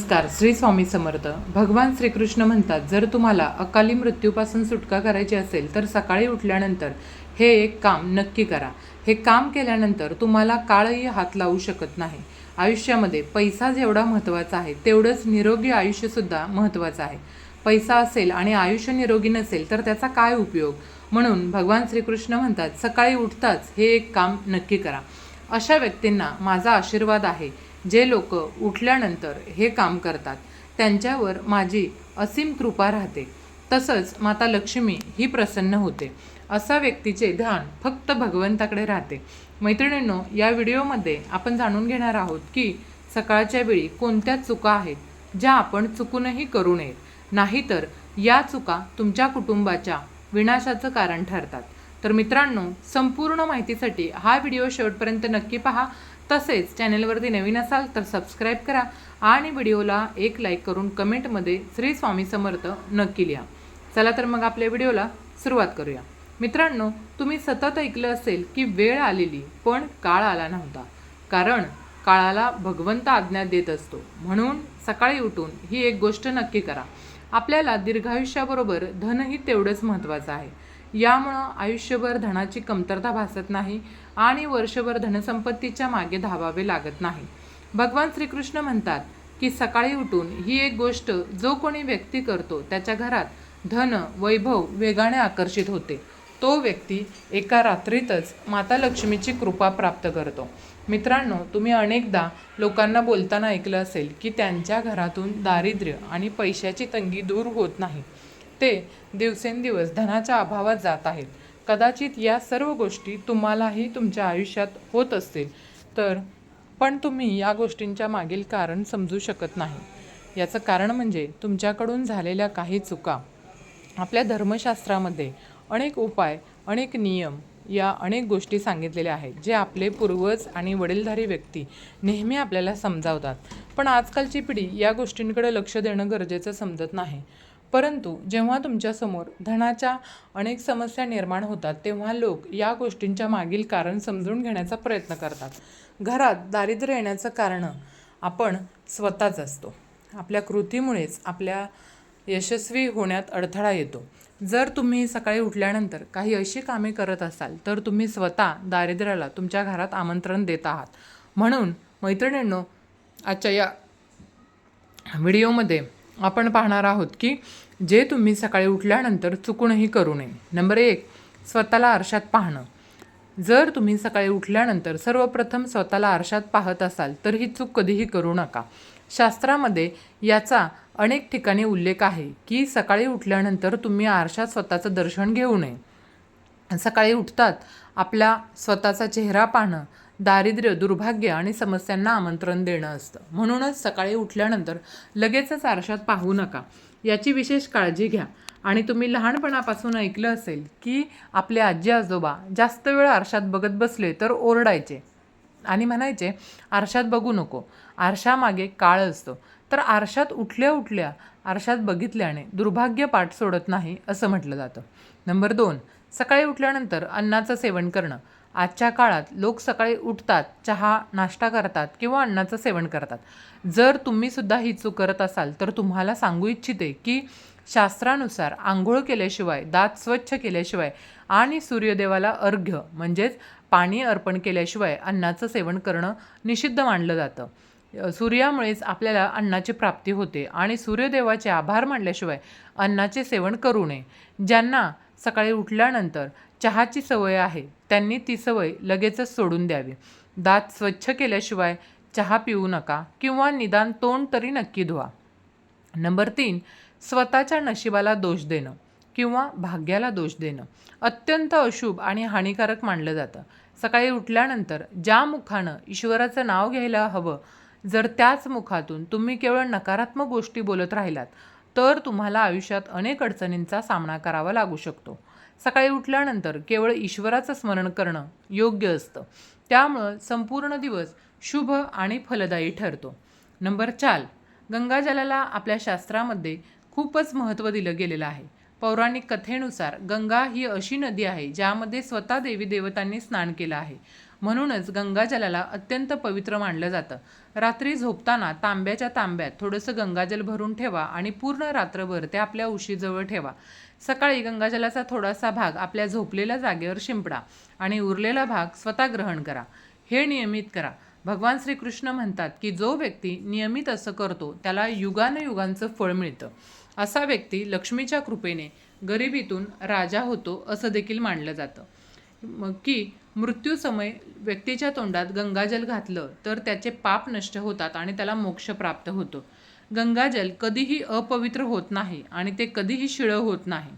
नमस्कार श्री स्वामी समर्थ. भगवान श्रीकृष्ण म्हणतात जर तुम्हाला अकाली मृत्यूपासून सुटका करायची असेल तर सकाळी उठल्यानंतर हे एक काम नक्की करा. हे काम केल्यानंतर तुम्हाला काळही हात लावू शकत नाही. आयुष्यामध्ये पैसा जेवढा महत्त्वाचा आहे तेवढंच निरोगी आयुष्यसुद्धा महत्त्वाचं आहे. पैसा असेल आणि आयुष्य निरोगी नसेल तर त्याचा काय उपयोग? म्हणून भगवान श्रीकृष्ण म्हणतात सकाळी उठताच हे एक काम नक्की करा. अशा व्यक्तींना माझा आशीर्वाद आहे. जे लोक उठल्यानंतर हे काम करतात त्यांच्यावर माझी असीम कृपा राहते. तसंच माता लक्ष्मी ही प्रसन्न होते. असा व्यक्तीचे ध्यान फक्त भगवंताकडे राहते. मैत्रिणींनो या व्हिडिओमध्ये आपण जाणून घेणार आहोत की सकाळच्या वेळी कोणत्या चुका आहेत ज्या आपण चुकूनही करू नयेत. नाहीतर या चुका तुमच्या कुटुंबाच्या विनाशाचं कारण ठरतात. तर मित्रांनो संपूर्ण माहितीसाठी हा व्हिडिओ शेवटपर्यंत नक्की पहा. तसेच चॅनलवरती नवीन असाल तर सबस्क्राईब करा आणि व्हिडिओला एक लाईक करून कमेंटमध्ये श्री स्वामी समर्थ नक्की लिहा. चला तर मग आपल्या व्हिडिओला सुरुवात करूया. मित्रांनो तुम्ही सतत ऐकलं असेल की वेळ आलेली पण काळ आला नव्हता. कारण काळाला भगवंत आज्ञा देत असतो. म्हणून सकाळी उठून ही एक गोष्ट नक्की करा. आपल्याला दीर्घायुष्याबरोबर धनही तेवढंच महत्त्वाचं आहे. यामुळं आयुष्यभर धनाची कमतरता भासत नाही आणि वर्षभर धनसंपत्तीच्या मागे धावावे लागत नाही. भगवान श्रीकृष्ण म्हणतात की सकाळी उठून ही एक गोष्ट जो कोणी व्यक्ती करतो त्याच्या घरात धन वैभव वेगाने आकर्षित होते. तो व्यक्ती एका रात्रीतच माता लक्ष्मीची कृपा प्राप्त करतो. मित्रांनो तुम्ही अनेकदा लोकांना बोलताना ऐकलं असेल की त्यांच्या घरातून दारिद्र्य आणि पैशाची तंगी दूर होत नाही. ते दिवसेंदिवस धनाच्या अभावात जात आहेत. कदाचित या सर्व गोष्टी तुम्हालाही तुमच्या आयुष्यात होत असतील. तर पण तुम्ही या गोष्टींच्या मागील कारण समजू शकत नाही. याचं कारण म्हणजे तुमच्याकडून झालेल्या काही चुका. आपल्या धर्मशास्त्रामध्ये अनेक उपाय अनेक नियम या अनेक गोष्टी सांगितलेल्या आहेत जे आपले पूर्वज आणि वडीलधारी व्यक्ती नेहमी आपल्याला समजावतात. पण आजकालची पिढी या गोष्टींकडे लक्ष देणं गरजेचं समजत नाही. परंतु जेव्हा तुमच्यासमोर धनाच्या अनेक समस्या निर्माण होतात तेव्हा लोक या गोष्टींच्या मागील कारण समजून घेण्याचा प्रयत्न करतात. घरात दारिद्र्य येण्याचं कारण आपण स्वतःच असतो. आपल्या कृतीमुळेच आपल्या यशस्वी होण्यात अडथळा येतो. जर तुम्ही सकाळी उठल्यानंतर काही अशी कामे करत असाल तर तुम्ही स्वतः दारिद्र्याला तुमच्या घरात आमंत्रण देत आहात. म्हणून मैत्रिणींनो आजच्या या व्हिडिओमध्ये आपण पाहणार आहोत की जे तुम्ही सकाळी उठल्यानंतर चुकूनही करू नये. नंबर एक स्वतःला आरशात पाहणं. जर तुम्ही सकाळी उठल्यानंतर सर्वप्रथम स्वतःला आरशात पाहत असाल तर ही चूक कधीही करू नका. शास्त्रामध्ये याचा अनेक ठिकाणी उल्लेख आहे की सकाळी उठल्यानंतर तुम्ही आरशात स्वतःचं दर्शन घेऊ नये. सकाळी उठतात आपला स्वतःचा चेहरा पाहणं दारिद्र्य दुर्भाग्य आणि समस्यांना आमंत्रण देणं असतं. म्हणूनच सकाळी उठल्यानंतर लगेचच आरशात पाहू नका. याची विशेष काळजी घ्या. आणि तुम्ही लहानपणापासून ऐकलं असेल की आपले आजी आजोबा जास्त वेळ आरशात बघत बसले तर ओरडायचे आणि म्हणायचे आरशात बघू नको. आरशामागे काळ असतो. तर आरशात उठल्या उठल्या आरशात बघितल्याने दुर्भाग्य पाठ सोडत नाही असं म्हटलं जातं. नंबर दोन सकाळी उठल्यानंतर अन्नाचं सेवन करणं. आजच्या काळात लोक सकाळी उठतात चहा नाश्ता करतात किंवा अन्नाचं सेवन करतात. जर तुम्ही सुद्धा ही चूक करत असाल तर तुम्हाला सांगू इच्छिते की शास्त्रानुसार आंघोळ केल्याशिवाय दात स्वच्छ केल्याशिवाय आणि सूर्यदेवाला अर्घ्य म्हणजेच पाणी अर्पण केल्याशिवाय अन्नाचं सेवन करणं निषिद्ध मानलं जातं. सूर्यामुळेच आपल्याला अन्नाची प्राप्ती होते आणि सूर्यदेवाचे आभार मानल्याशिवाय अन्नाचे सेवन करू नये. ज्यांना सकाळी उठल्यानंतर चहाची सवय आहे. त्यांनी ती सवय लगेचच सोडून द्यावी. दात स्वच्छ केल्याशिवाय चहा पिऊ नका किंवा निदान तोंड तरी नक्की धुवा. नंबर तीन स्वतःच्या नशिबाला दोष देणं किंवा भाग्याला दोष देणं. अत्यंत अशुभ आणि हानिकारक मानलं जातं. सकाळी उठल्यानंतर ज्या मुखानं ईश्वराचं नाव घ्यायला हवं जर त्याच मुखातून तुम्ही केवळ नकारात्मक गोष्टी बोलत राहिलात तर तुम्हाला आयुष्यात अनेक अडचणींचा सामना करावा लागू शकतो. सकाळी उठल्यानंतर केवळ ईश्वराचं स्मरण करणं योग्य असतं. त्यामुळं संपूर्ण दिवस शुभ आणि फलदायी ठरतो. नंबर चार गंगाजलाला आपल्या शास्त्रामध्ये खूपच महत्त्व दिलं गेलेलं आहे. पौराणिक कथेनुसार गंगा ही अशी नदी आहे ज्यामध्ये स्वतः देवी देवतांनी स्नान केलं आहे. म्हणूनच गंगाजलाला अत्यंत पवित्र मानलं जातं. रात्री झोपताना तांब्याच्या तांब्यात थोडंसं गंगाजल भरून ठेवा आणि पूर्ण रात्रभर ते आपल्या उशीजवळ ठेवा. सकाळी गंगाजलाचा थोडासा भाग आपल्या झोपलेल्या जागेवर शिंपडा आणि उरलेला भाग स्वतः ग्रहण करा. हे नियमित करा. भगवान श्रीकृष्ण म्हणतात की जो व्यक्ती नियमित असं करतो त्याला युगानयुगांचं फळ मिळतं. असा व्यक्ती लक्ष्मीच्या कृपेने गरिबीतून राजा होतो असं देखील मानलं जातं. की मृत्यूसमय व्यक्तीच्या तोंडात गंगाजल घातलं तर त्याचे पाप नष्ट होतात आणि त्याला मोक्ष प्राप्त होतो. गंगाजल कधीही अपवित्र होत नाही आणि ते कधीही शिळं होत नाही.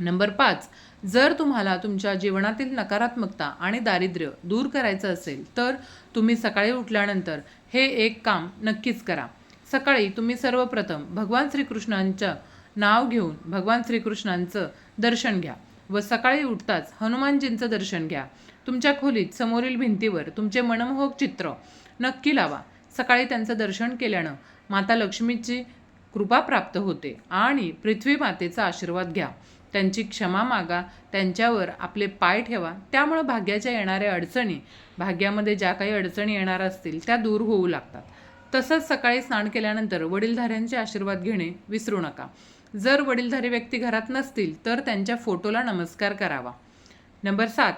नंबर पाच जर तुम्हाला तुमच्या जीवनातील नकारात्मकता आणि दारिद्र्य दूर करायचं असेल तर तुम्ही सकाळी उठल्यानंतर हे एक काम नक्कीच करा. सकाळी तुम्ही सर्वप्रथम भगवान श्रीकृष्णांचं नाव घेऊन भगवान श्रीकृष्णांचं दर्शन घ्या व सकाळी उठताच हनुमानजींचं दर्शन घ्या. तुमच्या खोलीत समोरील भिंतीवर तुमचे मनमोहक चित्र नक्की लावा. सकाळी त्यांचं दर्शन केल्यानं माता लक्ष्मीची कृपा प्राप्त होते आणि पृथ्वी मातेचा आशीर्वाद घ्या. त्यांची क्षमा मागा त्यांच्यावर आपले पाय ठेवा. त्यामुळं भाग्याच्या येणाऱ्या अडचणी भाग्यामध्ये ज्या काही अडचणी येणार असतील त्या दूर होऊ लागतात. तसंच सकाळी स्नान केल्यानंतर वडीलधाऱ्यांचे आशीर्वाद घेणे विसरू नका. जर वडीलधारी व्यक्ती घरात नसतील तर त्यांच्या फोटोला नमस्कार करावा. नंबर सात.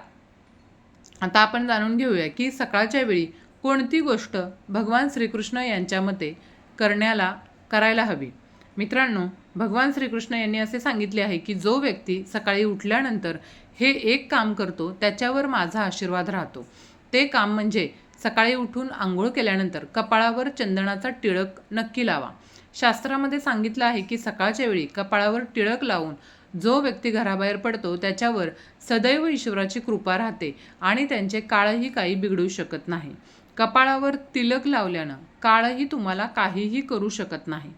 आता आपण जाणून घेऊया की सकाळच्या वेळी कोणती गोष्ट भगवान श्रीकृष्ण यांच्या मते करण्याला करायला हवी. मित्रांनो भगवान श्रीकृष्ण यांनी असे सांगितले आहे की जो व्यक्ती सकाळी उठल्यानंतर हे एक काम करतो त्याच्यावर माझा आशीर्वाद राहतो. ते काम म्हणजे सकाळी उठून आंघोळ केल्यानंतर कपाळावर चंदनाचा टिळक नक्की लावा. शास्त्रामध्ये सांगितलं आहे की सकाळच्या वेळी कपाळावर टिळक लावून जो व्यक्ती घराबाहेर पडतो त्याच्यावर सदैव ईश्वराची कृपा राहते आणि त्यांचे काळही काही बिघडू शकत नाही. कपाळावर तिलक लावल्यानं काळही तुम्हाला काहीही करू शकत नाही.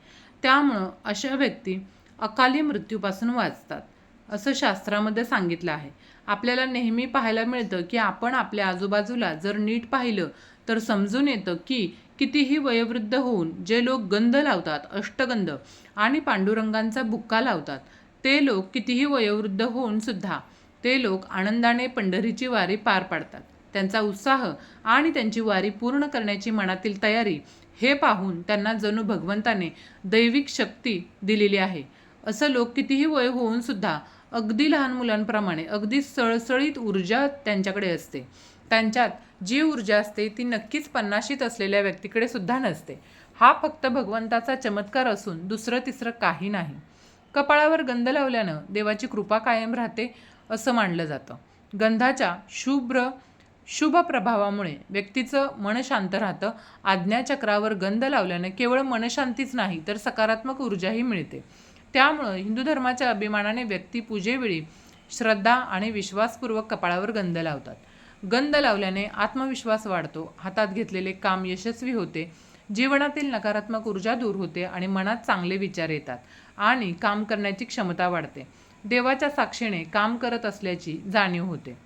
त्यामुळं अशा व्यक्ती अकाली मृत्यूपासून वाचतात असं शास्त्रामध्ये सांगितलं आहे. आपल्याला नेहमी पाहायला मिळतं की आपण आपल्या आजूबाजूला जर नीट पाहिलं तर समजून येतं की कितीही वयोवृद्ध होऊन जे लोक गंध लावतात अष्टगंध आणि पांडुरंगांचा बुक्का लावतात ते लोक कितीही वयोवृद्ध होऊन सुद्धा ते लोक आनंदाने पंढरीची वारी पार पाडतात. त्यांचा उत्साह आणि त्यांची वारी पूर्ण करण्याची मनातील तयारी हे पाहून त्यांना जणू भगवंताने दैविक शक्ती दिलेली आहे. असं लोक कितीही वय होऊन सुद्धा अगदी लहान मुलांप्रमाणे अगदी सळसळीत ऊर्जा त्यांच्याकडे असते. त्यांच्यात जी ऊर्जा असते ती नक्कीच पन्नाशीत असलेल्या व्यक्तीकडे सुद्धा नसते. हा फक्त भगवंताचा चमत्कार असून दुसरं तिसरं काही नाही. कपाळावर गंध लावल्यानं देवाची कृपा कायम राहते असं मानलं जातं. गंधाच्या शुभ्र शुभ प्रभावामुळे व्यक्तीचं मन शांत राहतं आज्ञाचक्रावर गंध लावल्याने केवळ मनशांतीच नाही तर सकारात्मक ऊर्जाही मिळते. त्यामुळं हिंदू धर्माच्या अभिमानाने व्यक्ती पूजेवेळी श्रद्धा आणि विश्वासपूर्वक कपाळावर गंध लावतात. गंध लावल्याने आत्मविश्वास वाढतो हातात घेतलेले काम यशस्वी होते जीवनातील नकारात्मक ऊर्जा दूर होते आणि मनात चांगले विचार येतात आणि काम करण्याची क्षमता वाढते. देवाच्या साक्षीने काम करत असल्याची जाणीव होते.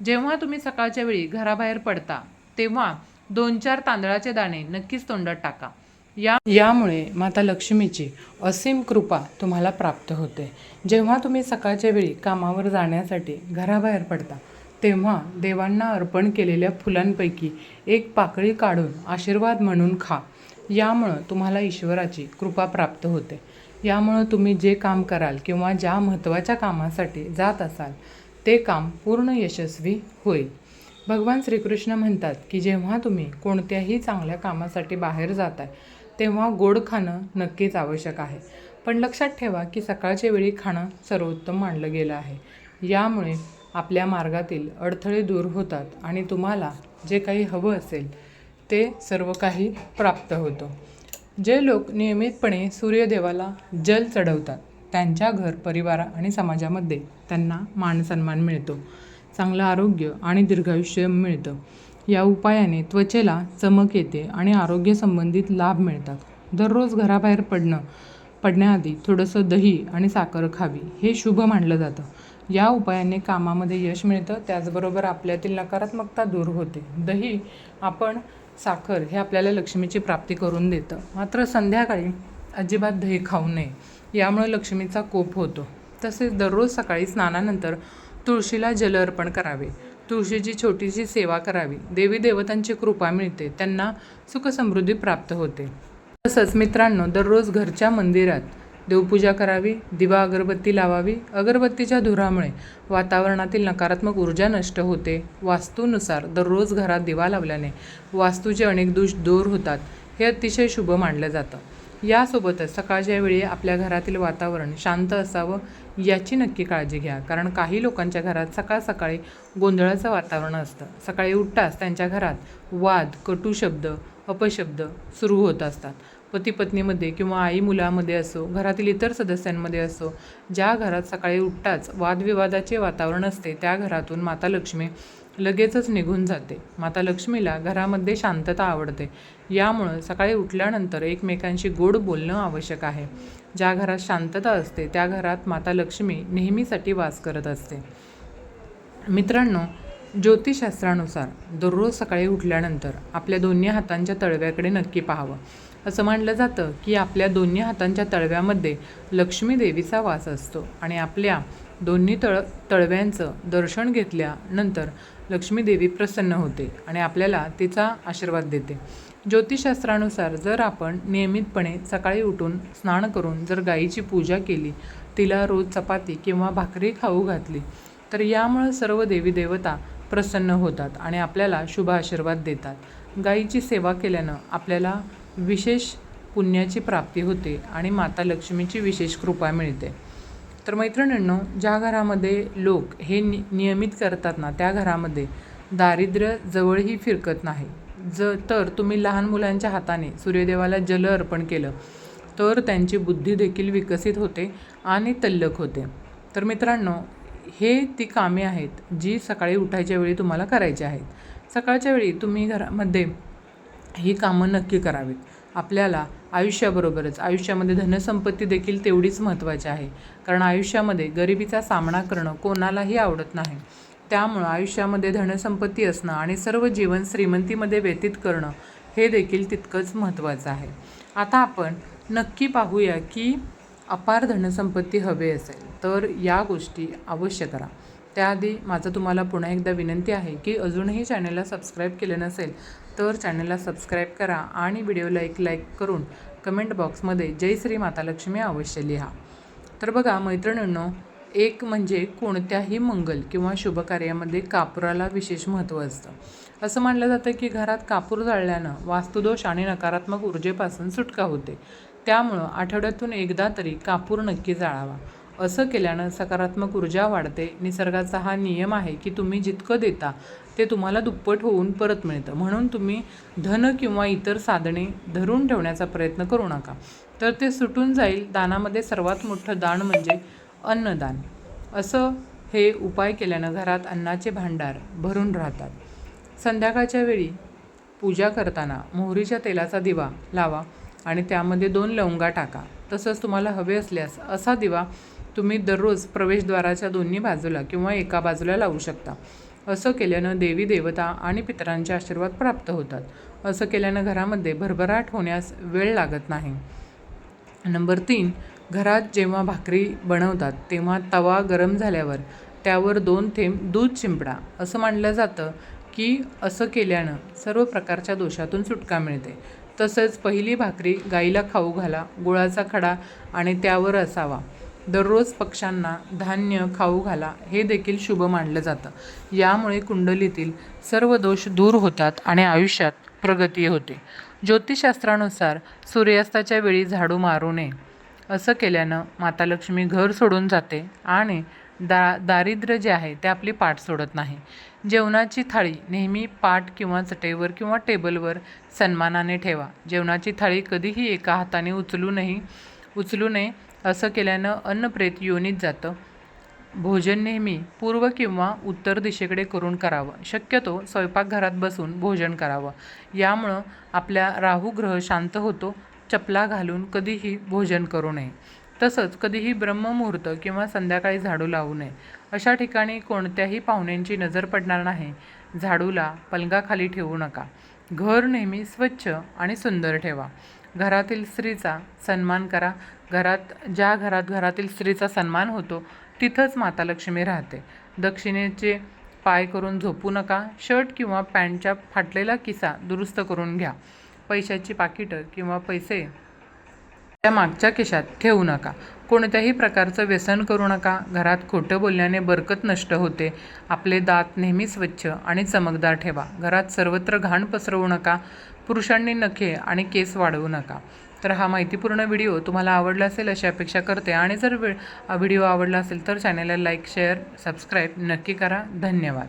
जेव्हा तुम्ही सकाळच्या वेळी घराबाहेर पडता तेव्हा दोन चार तांदळाचे दाणे नक्कीच तोंडात टाका. या यामुळे माता लक्ष्मीची असीम कृपा तुम्हाला प्राप्त होते. जेव्हा तुम्ही सकाळच्या वेळी कामावर जाण्यासाठी घराबाहेर पडता तेव्हा देवांना अर्पण केलेल्या फुलांपैकी एक पाकळी काढून आशीर्वाद म्हणून खा. यामुळं तुम्हाला ईश्वराची कृपा प्राप्त होते. यामुळं तुम्ही जे काम कराल किंवा ज्या महत्त्वाच्या कामासाठी जात असाल ते काम पूर्ण यशस्वी होईल. भगवान श्रीकृष्ण म्हणतात की जेव्हा तुम्ही कोणत्याही चांगल्या कामासाठी बाहेर जाताय तेव्हा गोड खाणं नक्कीच आवश्यक आहे. पण लक्षात ठेवा की सकाळच्या वेळी खाणं सर्वोत्तम मानलं गेलं आहे. यामुळे आपल्या मार्गातील अडथळे दूर होतात आणि तुम्हाला जे काही हवं असेल ते सर्व काही प्राप्त होतं. जे लोक नियमितपणे सूर्यदेवाला जल चढवतात त्यांच्या घर परिवार आणि समाजामध्ये त्यांना मानसन्मान मिळतो. चांगलं आरोग्य आणि दीर्घायुष्य मिळतं. या उपायाने त्वचेला चमक येते आणि आरोग्यसंबंधित लाभ मिळतात. दररोज घराबाहेर पडणं पडण्याआधी थोडंसं दही आणि साखर खावी हे शुभ मानलं जातं. या उपायाने कामामध्ये यश मिळतं त्याचबरोबर आपल्यातील नकारात्मकता दूर होते. दही आपण साखर हे आपल्याला लक्ष्मीची प्राप्ती करून देतं. मात्र संध्याकाळी अजिबात दही खाऊ नये. यामुळे लक्ष्मीचा कोप होतो. तसेच दररोज सकाळी स्नानानंतर तुळशीला जल अर्पण करावे. तुळशीची छोटीशी सेवा करावी. देवी देवतांची कृपा मिळते. त्यांना सुखसमृद्धी प्राप्त होते. तसंच मित्रांनो दररोज घरच्या मंदिरात देवपूजा करावी दिवा अगरबत्ती लावावी. अगरबत्तीच्या धुरामुळे वातावरणातील नकारात्मक ऊर्जा नष्ट होते. वास्तूनुसार दररोज घरात दिवा लावल्याने वास्तूचे अनेक दोष दूर होतात. हे अतिशय शुभ मानलं जातं. यासोबतच सकाळच्या वेळी आपल्या घरातील वातावरण शांत असावं याची नक्की काळजी घ्या. कारण काही लोकांच्या घरात सकाळ सकाळी गोंधळाचं वातावरण असतं. सकाळी उठताच त्यांच्या घरात वाद कटू शब्द अपशब्द सुरू होत असतात. पती पत्नीमध्ये किंवा आई मुलामध्ये असो घरातील इतर सदस्यांमध्ये असो ज्या घरात सकाळी उठताच वादविवादाचे वातावरण असते त्या घरातून माता लक्ष्मी लगेचच निघून जाते. माता लक्ष्मीला घरामध्ये शांतता आवडते. यामुळं सकाळी उठल्यानंतर एकमेकांशी गोड बोलणं आवश्यक आहे. ज्या घरात शांतता असते त्या घरात माता लक्ष्मी नेहमीसाठी वास करत असते. मित्रांनो ज्योतिषशास्त्रानुसार दररोज सकाळी उठल्यानंतर आपल्या दोन्ही हातांच्या तळव्याकडे नक्की पाहावं. असं मानलं जातं की आपल्या दोन्ही हातांच्या तळव्यामध्ये लक्ष्मी देवीचा वास असतो आणि आपल्या दोन्ही तळ तळव्यांचं दर्शन घेतल्यानंतर लक्ष्मी देवी प्रसन्न होते आणि आपल्याला तिचा आशीर्वाद देते. ज्योतिषशास्त्रानुसार जर आपण नियमितपणे सकाळी उठून स्नान करून जर गाईची पूजा केली तिला रोज चपाती किंवा भाकरी खाऊ घातली तर यामुळं सर्व देवी देवता प्रसन्न होतात आणि आपल्याला शुभ आशीर्वाद देतात. गाईची सेवा केल्यानं आपल्याला विशेष पुण्याची प्राप्ती होते आणि माता लक्ष्मीची विशेष कृपा मिळते. तर मैत्रिणींनो ज्या घरामध्ये लोक हे नि नियमित करतात ना त्या घरामध्ये दारिद्र्य जवळही फिरकत नाही. ज तर तुम्ही लहान मुलांच्या हाताने सूर्यदेवाला जल अर्पण केलं तर त्यांची बुद्धी देखील विकसित होते आणि तल्लख होते. तर मित्रांनो हे ती कामे आहेत जी सकाळी उठायच्या वेळी तुम्हाला करायची आहेत. सकाळच्या वेळी तुम्ही घरामध्ये ही कामं नक्की करावीत. आपल्याला आयुष्याबरोबरच आयुष्यामध्ये धनसंपत्ती देखील तेवढीच महत्त्वाची आहे. कारण आयुष्यामध्ये गरिबीचा सामना करणं कोणालाही आवडत नाही. त्यामुळं आयुष्यामध्ये धनसंपत्ती असणं आणि सर्व जीवन श्रीमंतीमध्ये व्यतीत करणं हे देखील तितकंच महत्त्वाचं आहे. आता आपण नक्की पाहूया की अपार धनसंपत्ती हवे असेल तर या गोष्टी अवश्य करा. त्याआधी माझं तुम्हाला पुन्हा एकदा विनंती आहे की अजूनही चॅनलला सबस्क्राईब केलं नसेल तर चॅनलला सबस्क्राईब करा आणि व्हिडिओला एक लाईक करून कमेंट बॉक्समध्ये जय श्री माता लक्ष्मी अवश्य लिहा. तर बघा मैत्रिणींनो एक म्हणजे कोणत्याही मंगल किंवा शुभ कार्यामध्ये कापुराला विशेष महत्त्व असतं. असं मानलं जातं की घरात कापूर जाळल्यानं वास्तुदोष आणि नकारात्मक ऊर्जेपासून सुटका होते. त्यामुळं आठवड्यातून एकदा तरी कापूर नक्की जाळावा. असं केल्यानं सकारात्मक ऊर्जा वाढते. निसर्गाचा हा नियम आहे की तुम्ही जितकं देता ते तुम्हाला दुप्पट होऊन परत मिळतं. म्हणून तुम्ही धन किंवा इतर साधने धरून ठेवण्याचा प्रयत्न करू नका. तर ते सुटून जाईल. दानामध्ये सर्वात मोठं दान म्हणजे अन्नदान. असं हे उपाय केल्यानं घरात अन्नाचे भांडार भरून राहतात. संध्याकाळच्या वेळी पूजा करताना मोहरीच्या तेलाचा दिवा लावा आणि त्यामध्ये दोन लवंगा टाका. तसंच तुम्हाला हवे असल्यास असा दिवा तुम्ही दररोज प्रवेशद्वाराच्या दोन्ही बाजूला किंवा एका बाजूला लावू शकता. असं केल्यानं देवी देवता आणि पितरांचे आशीर्वाद प्राप्त होतात. असं केल्यानं घरामध्ये भरभराट होण्यास वेळ लागत नाही. नंबर तीन घरात जेव्हा भाकरी बनवतात तेव्हा तवा गरम झाल्यावर त्यावर दोन थेंब दूध शिंपडा असं मानलं जातं की असं केल्यानं सर्व प्रकारच्या दोषातून सुटका मिळते. तसंच पहिली भाकरी गाईला खाऊ घाला गुळाचा खडा आणि त्यावर असावा. दररोज पक्ष्यांना धान्य खाऊ घाला हे देखील शुभ मानलं जातं. यामुळे कुंडलीतील सर्व दोष दूर होतात आणि आयुष्यात प्रगती होते. ज्योतिषशास्त्रानुसार सूर्यास्ताच्या वेळी झाडू मारू नये असं केल्यानं माता लक्ष्मी घर सोडून जाते आणि दा दारिद्र्य जे आहे ते आपली पाठ सोडत नाही. जेवणाची थाळी नेहमी पाट किंवा चटईवर किंवा टेबलवर सन्मानाने ठेवा. जेवणाची थाळी कधीही एका हाताने उचलू नाही उचलू नये असं केल्यानं अन्नप्रेत योनीत जातं. भोजन नेहमी पूर्व किंवा उत्तर दिशेकडे करून करावं. शक्यतो स्वयंपाकघरात बसून भोजन करावं. यामुळं आपल्या राहू ग्रह शांत होतो चपला घालून कधीही भोजन करू नये. तसंच कधीही ब्रह्ममुहूर्त किंवा संध्याकाळी झाडू लावू नये. अशा ठिकाणी कोणत्याही पाहुण्यांची नजर पडणार नाही. झाडूला पलंगाखाली ठेवू नका. घर नेहमी स्वच्छ आणि सुंदर ठेवा. घरातील स्त्रीचा सन्मान करा. घरात ज्या घरात घरातील स्त्रीचा सन्मान होतो तिथंच माता लक्ष्मी राहते. दक्षिणेचे पाय करून झोपू नका. शर्ट किंवा पॅन्टच्या फाटलेला किसा दुरुस्त करून घ्या. पैशाची पाकिटं किंवा पैसे त्या मागच्या केशात ठेवू नका. कोणत्याही प्रकारचं व्यसन करू नका. घरात खोटं बोलल्याने बरकत नष्ट होते. आपले दात नेहमी स्वच्छ आणि चमकदार ठेवा. घरात सर्वत्र घाण पसरवू नका. पुरुषांनी नखे आणि केस वाढवू नका. तर हा माहितीपूर्ण व्हिडिओ तुम्हाला आवडला असेल अशी अपेक्षा करते. आणि जर व्हिडिओ आवडला असेल तर चॅनलला लाईक शेअर सबस्क्राईब नक्की करा. धन्यवाद.